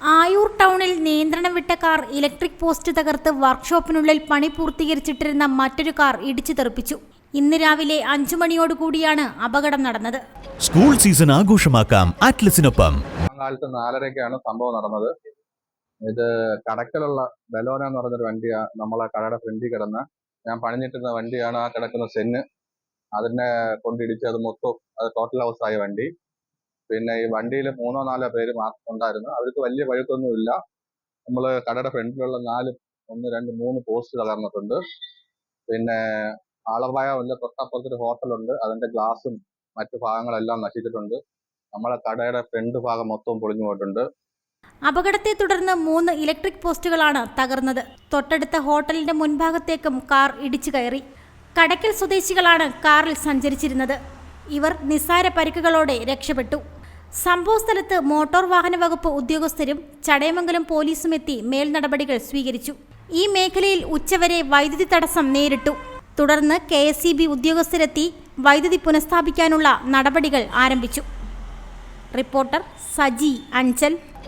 ആയൂർ ടൗണിൽ നിയന്ത്രണം വിട്ട കാർ ഇലക്ട്രിക് പോസ്റ്റ് തകർത്ത് വർക്ക്ഷോപ്പിനുള്ളിൽ പണി പൂർത്തീകരിച്ചിട്ടിരുന്ന മറ്റൊരു കാർ ഇടിച്ചു തെറിപ്പിച്ചു. ഇന്ന് രാവിലെ അഞ്ചു മണിയോടുകൂടിയാണ് അപകടം നടന്നത്. സ്കൂൾ സീസൺ ആഘോഷമാക്കാം അറ്റ്ലസിനൊപ്പം. കാലത്ത് നാലരയ്ക്കാണ് സംഭവം നടന്നത്. ഇത് കടക്കലുള്ള ബലോന എന്ന് പറഞ്ഞൊരു വണ്ടിയാ നമ്മളെ കടയുടെ ഫ്രണ്ടിൽ കിടന്ന ഞാൻ പണിഞ്ഞിട്ടിരുന്ന വണ്ടിയാണ് ആ കിടക്കുന്ന സെന്ന്. അതിനെ കൊണ്ടിടിച്ച് അത് മൊത്തം അത് ടോട്ടൽ ഹൗസ് ആയ വണ്ടി. പിന്നെ ഈ വണ്ടിയിൽ മൂന്നോ നാലോ പേര് മാത്രം ഉണ്ടായിരുന്നു. അവർക്ക് വലിയ പഴുക്കൊന്നുമില്ല നമ്മൾ കടയുടെ ഫ്രണ്ടിലുള്ള നാല് ഒന്ന് രണ്ട് മൂന്ന് പോസ്റ്റ് തകർന്നിട്ടുണ്ട്. പിന്നെ ആളപായമില്ല തൊട്ടപ്പുറത്തൊരു ഹോട്ടലുണ്ട് അതിന്റെ ഗ്ലാസും മറ്റു ഭാഗങ്ങളെല്ലാം നശിച്ചിട്ടുണ്ട്. നമ്മളെ കടയുടെ ഫ്രണ്ട് ഭാഗം മൊത്തം പൊളിഞ്ഞു പോയിട്ടുണ്ട്. അപകടത്തെ തുടർന്ന് മൂന്ന് ഇലക്ട്രിക് പോസ്റ്റുകളാണ് തകർന്നത്. തൊട്ടടുത്ത ഹോട്ടലിന്റെ മുൻഭാഗത്തേക്കും കാർ ഇടിച്ചു കയറി. കടക്കൽ സ്വദേശികളാണ് കാറിൽ സഞ്ചരിച്ചിരുന്നത്. ഇവർ നിസ്സാര പരിക്കുകളോടെ രക്ഷപ്പെട്ടു. സംഭവസ്ഥലത്ത് മോട്ടോർ വാഹന വകുപ്പ് ഉദ്യോഗസ്ഥരും ചടയമംഗലം പോലീസും എത്തി മേൽ നടപടികൾ സ്വീകരിച്ചു. ഈ മേഖലയിൽ ഉച്ചവരെ വൈദ്യുതി തടസ്സം നേരിട്ടു. തുടർന്ന് കെ എസ് ഉദ്യോഗസ്ഥരെത്തി വൈദ്യുതി പുനഃസ്ഥാപിക്കാനുള്ള നടപടികൾ ആരംഭിച്ചു. Reporter Saji Anchal.